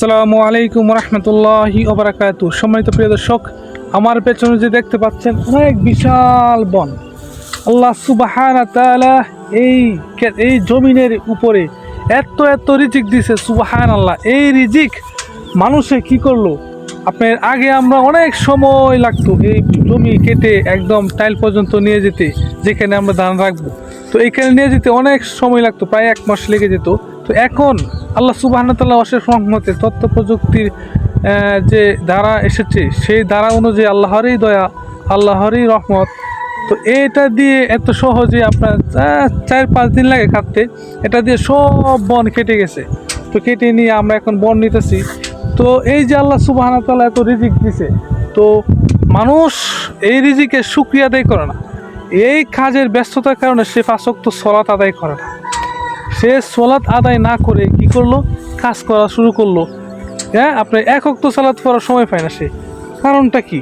আসসালামু আলাইকুম রহমতুল্লাহি ওবরাকাতু সম্মানিত প্রিয় দর্শক, আমার পেছনে যে দেখতে পাচ্ছেন, অনেক বিশাল বন। আল্লাহ সুবাহান এই এই জমিনের উপরে এত এত রিজিক দিছে সুবাহান আল্লাহ এই রিজিক মানুষে কি করল? আপনার আগে আমরা অনেক সময় লাগতো এই জমি কেটে একদম টাইল পর্যন্ত নিয়ে যেতে, যেখানে আমরা ধান রাখব। তো এখানে নিয়ে যেতে অনেক সময় লাগতো, প্রায় এক মাস লেগে যেত। তো এখন আল্লাহ সুবাহতাল্লাহ অশেষ রহমতে তথ্য প্রযুক্তির যে ধারা এসেছে, সেই ধারা অনুযায়ী আল্লাহরই দয়া, আল্লাহরই রহমত। তো এটা দিয়ে এত সহজে আপনার চার, পাঁচ দিন লাগে কাটতে, এটা দিয়ে সব বন কেটে গেছে। তো কেটে নিয়ে আমরা এখন বন নিতেছি। তো এই যে আল্লাহ সুবাহ এত রিজিক দিছে, তো মানুষ এই রিজিকের সুক্রিয়া আদায় করে না। এই কাজের ব্যস্ততার কারণে সে ফাঁসক্ত সলাত আদায় করে না। সে সলাৎ আদায় না করে কি করল? কাজ করা শুরু করল। হ্যাঁ আপনার এক অক্ত সালাত পড়ার সময় পায় না সে। কারণটা কি?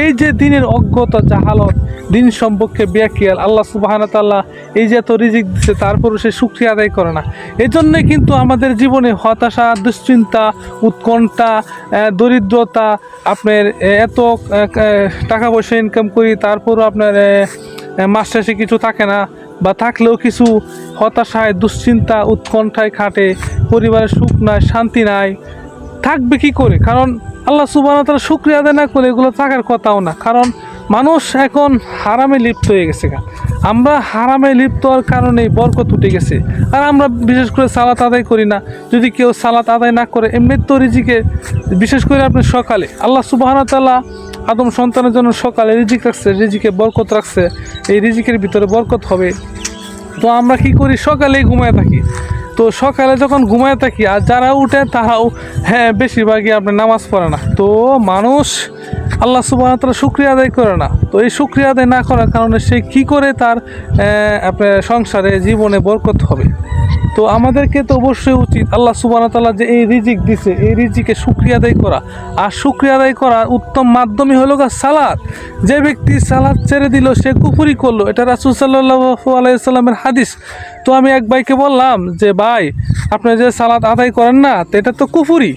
এই যে দিনের অজ্ঞতা, জাহালত, দিন সম্পর্কে ব্যাকিয়াল, আল্লাহ সুবাহানা তাল্লাহ এই যে এত রিজিক দিচ্ছে তারপরও সে সুক্রিয়া আদায় করে না। এই জন্যই কিন্তু আমাদের জীবনে হতাশা, দুশ্চিন্তা, উৎকণ্ঠা দরিদ্রতা, আপনার এত টাকা পয়সা ইনকাম করি, তারপরও আপনার মাস শেষে কিছু থাকে না। বা থাকলেও কিছু হতাশায়, দুশ্চিন্তা উৎকণ্ঠায় খাটে, পরিবারের সুখ নাই, শান্তি নাই, থাকবে কি করে? কারণ আল্লাহ সুবাহ তারা শুক্রিয়া আদায় না করে এগুলো থাকার কথাও না। কারণ মানুষ এখন হারামে লিপ্ত হয়ে গেছে আমরা হারামে লিপ্ত হওয়ার কারণে বরকত উঠে গেছে। আর আমরা বিশেষ করে সালাত আদায় করি না। যদি কেউ সালাত আদায় না করে এমনি তো রিজিকে বিশেষ করে আপনি সকালে, আল্লাহ সুবাহ তাল্লাহ আদম সন্তানের জন্য সকালে রিজিক রাখছে, রিজিকে বরকত রাখছে, এই রিজিকের ভিতরে বরকত হবে। তো আমরা কি করি? সকালেই ঘুমায় থাকি। তো সকালে যখন ঘুমায় থাকি, আর যারা উঠে তারাও হ্যাঁ বেশিরভাগই আপনি নামাজ পড়ে না। তো মানুষ আল্লাহ সুবাহ তারা শুক্রিয়া আদায় করে না। তো এই শুক্রিয়া আদায় না করার কারণে সে কি করে তার আপনার সংসারে, জীবনে বরকত হবে? তো আমাদেরকে তো অবশ্যই উচিত আল্লাহ সুবাহ তাল্লাহ যে এই রিজিক দিছে, এই রিজিকে সুক্রিয়া আদায় করা। আর সুক্রিয়া আদায় করার উত্তম মাধ্যমই হলো গা সালাদ। যে ব্যক্তি সালাদ ছেড়ে দিল, সে কুফুরি করল। এটা রাসুল সাল্লাহ আলাইসাল্লামের হাদিস। তো আমি এক ভাইকে বললাম যে, ভাই, আপনি যে সালাদ আদায় করেন না, তো এটা তো কুফুরি।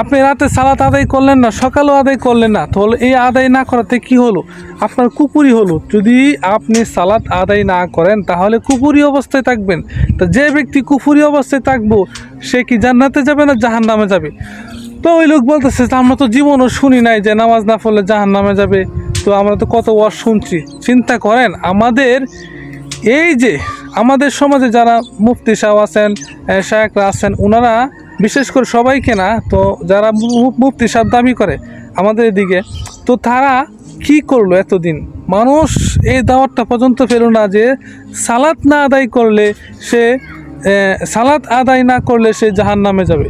আপনি রাতে সালাত আদায় করলেন না, সকালেও আদায় করলেন না, তাহলে এই আদায় না করাতে কি হলো? আপনার কুপুরি হলো। যদি আপনি সালাত আদায় না করেন, তাহলে কুপুরি অবস্থায় থাকবেন। তো যে ব্যক্তি কুপুরি অবস্থায় থাকব, সে কি জান্নাতে যাবে না জাহান নামে যাবে? তো ওই লোক বলতেছে আমরা তো জীবনও শুনি নাই যে নামাজ না পড়লে জাহান নামে যাবে। তো আমরা তো কত ওয়াজ শুনছি। চিন্তা করেন, আমাদের এই যে, আমাদের সমাজে যারা মুফতি সাহেব আছেন শায়েকরা আছেন ওনারা বিশেষ করে সবাইকে না, তো যারা মু- মুফতি সাহেব দাবি করে আমাদের এদিকে, তো তারা কি করল এতদিন? মানুষ এই দাওয়াতটা পর্যন্ত পেল না যে সালাত না আদায় করলে সে সালাত আদায় না করলে সে জাহান নামে যাবে।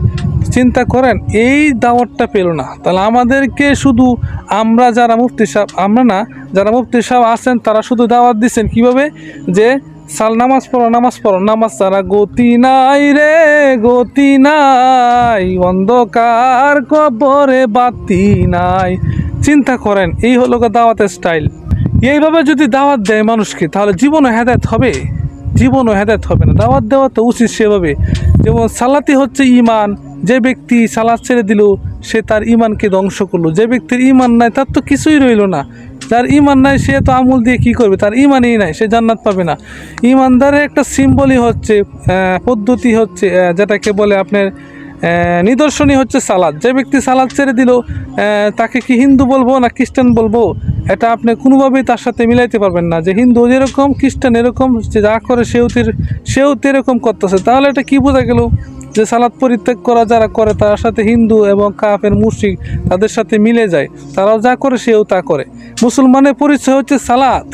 চিন্তা করেন, এই দাওয়াতটা পেল না। তাহলে আমাদেরকে শুধু আমরা যারা মুফতি সাহেব আমরা না, যারা মুফতি সাহেব আছেন তারা শুধু দাওয়াত দিচ্ছেন কীভাবে? যে সাল নামাজ পড়ো নামাজ পড়ো, নামাজ ছাড়া গতি নাই রে, গতি নাই। অন্ধকার কবরে বাতি নাই। চিন্তা করেন, এই হলো দাওয়াতের স্টাইল এইভাবে যদি দাওয়াত দেয় মানুষকে, তাহলে জীবনও হেদায়ত হবে। জীবনও হেদায়ত হবে না। দাওয়াত দেওয়া তো উচিত সেভাবে। যেমন সালাতি হচ্ছে ইমান যে ব্যক্তি সালাদ ছেড়ে দিল, সে তার ইমানকে ধ্বংস করল। যে ব্যক্তির ইমান নাই, তার তো কিছুই রইল না। যার ইমান নাই, সে তো আমল দিয়ে কি করবে? তার ইমানই নাই, সে জান্নাত পাবে না। ইমানদারের একটা সিম্বলই হচ্ছে পদ্ধতি হচ্ছে যেটাকে বলে আপনার নিদর্শনই হচ্ছে সালাদ। যে ব্যক্তি সালাদ ছেড়ে দিল তাকে কি হিন্দু বলব না খ্রিস্টান বলব? এটা আপনি কোনোভাবেই তার সাথে মিলাইতে পারবেন না। যে হিন্দু যেরকম, খ্রিস্টান এরকম, যে করে সেও সেও তেরকম করতেছে। তাহলে এটা কি বোঝা গেল? যে সালাদ পরিত্যাগ করা, যারা করে তার সাথে হিন্দু এবং কাফের মুশরিক তাদের সাথে মিলে যায়। তারাও যা করে সেও তা করে। মুসলমানের পরিচয় হচ্ছে সালাদ।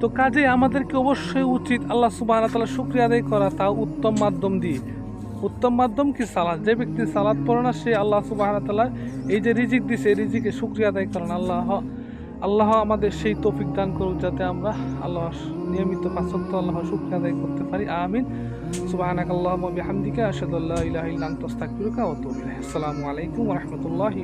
তো কাজে আমাদেরকে অবশ্যই উচিত আল্লাহ সুবাহ তালা শুক্রিয়া আদায় করা তা উত্তম মাধ্যম দিয়ে। উত্তম মাধ্যম কি সালাদ? যে ব্যক্তি সালাদ পড়ে না, সে আল্লাহ সুবাহ তালা এই যে রিজিক দিছে, এই রিজিকে শুক্রিয়া আদায় করেন। আল্লাহ আল্লাহ আমাদের সেই তৌফিক দান করুক যাতে আমরা আল্লাহ নিয়মিত পাঁচত্ব আল্লাহ সুখ আদায় করতে পারি। আমিন। সুবাহানাক আল্লাহ বিহামদিকা, আশহাদু আল্লা ইলাহা ও আসসালামু আলাইকুম রহমতুল্লাহি